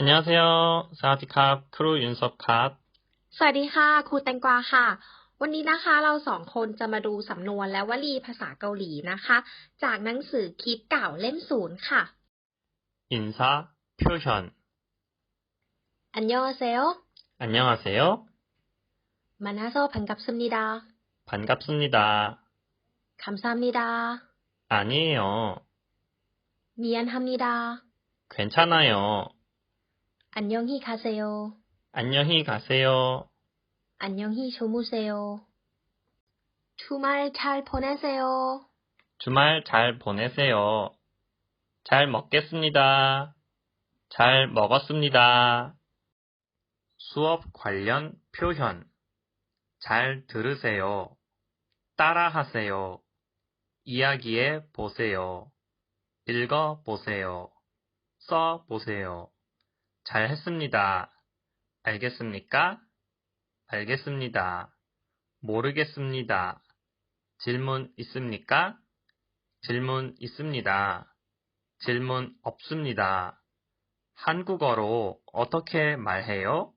안녕하세요. 사와디캅 크루 윤섭캅. สวัสดีค่ะ ครูแตงกวาค่ะ วันนี้นะคะเราสองคนจะมาดูสำนวนและวลีภาษาเกาหลีนะคะ จากหนังสือคิดเก่าเล่มศูนย์ค่ะ 인사, 표현. อันยองอาเซล 안녕하세요. มานาโซพันกับซึมนิดา 반갑습니다. คำซามนิดา 아니에요. เมียนฮัมนิดา 괜찮아요. 안녕히 가세요. 안녕히 가세요. 안녕히 주무세요. 주말 잘 보내세요. 주말 잘 보내세요. 잘 먹겠습니다. 잘 먹었습니다. 수업 관련 표현. 잘 들으세요. 따라하세요. 이야기해 보세요. 읽어 보세요. 써 보세요. 잘 했습니다. 알겠습니까? 알겠습니다. 모르겠습니다. 질문 있습니까? 질문 있습니다. 질문 없습니다. 한국어로 어떻게 말해요?